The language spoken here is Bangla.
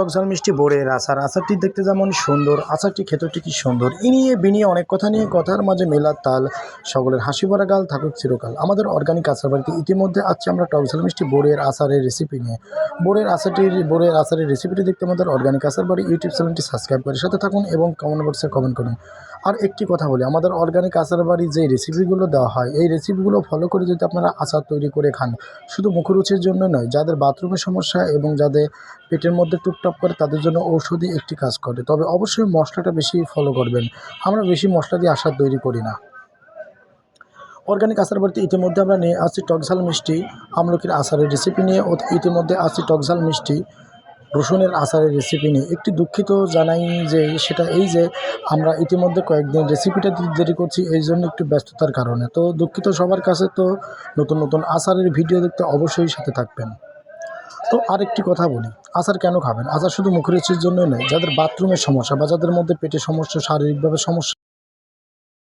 টকঝাল মিষ্টি বোরের আচার। আচারটি দেখতে যেমন সুন্দর, আচারটি খেতেটি কি সুন্দর। এ নিয়ে বিনিয়ে অনেক কথা নিয়ে কথার মাঝে মেলার তাল, সকলের হাসি ভরা গাল থাকুক চিরকাল। আমাদের অর্গানিক আচার বাড়িতে ইতিমধ্যে আসছে আমরা টকঝাল মিষ্টি বোরের আচারের রেসিপি নিয়ে। বোরের আচারটির বোরের আচারের রেসিপিটি দেখতে আমাদের অর্গানিক আচার বাড়ি ইউটিউব চ্যানেলটি সাবস্ক্রাইব করে সাথে থাকুন এবং কমেন্ট বক্সে কমেন্ট করুন। আর একটি কথা বলি, আমাদের অর্গানিক আচার বাড়ি যে রেসিপিগুলো দেওয়া হয়, এই রেসিপিগুলো ফলো করে যদি আপনারা আচার তৈরি করে খান, শুধু মুখরুচির জন্য নয়, যাদের বাথরুমের সমস্যা এবং যাদের পেটের মধ্যে টুকটাপ করে, তাদের জন্য ঔষধি একটি কাজ করে। তবে অবশ্যই মশলাটা বেশি ফলো করবেন, আমরা বেশি মশলা দিয়ে আচার তৈরি করি না। অর্গানিক আচার বাড়িতে ইতিমধ্যে আমরা নিয়ে আসছি টকঝাল মিষ্টি, আমলকির আচারের রেসিপি নিয়ে ইতিমধ্যে আসছি টকঝাল মিষ্টি। রসুনের আচারের রেসিপি নিয়ে একটি দুঃখিত জানাই যে সেটা এই যে আমরা ইতিমধ্যে কয়েকদিন রেসিপিটা দেরি করছি, এই জন্য একটু ব্যস্ততার কারণে। তো দুঃখিত সবার কাছে তো নতুন নতুন আচারের ভিডিও দেখতে অবশ্যই সাথে থাকবেন। তো আরেকটি কথা বলি, আচার কেন খাবেন? আচার শুধু মুখরুচির জন্যই নয়, যাদের বাথরুমের সমস্যা বা যাদের মধ্যে পেটের সমস্যা, শারীরিকভাবে সমস্যা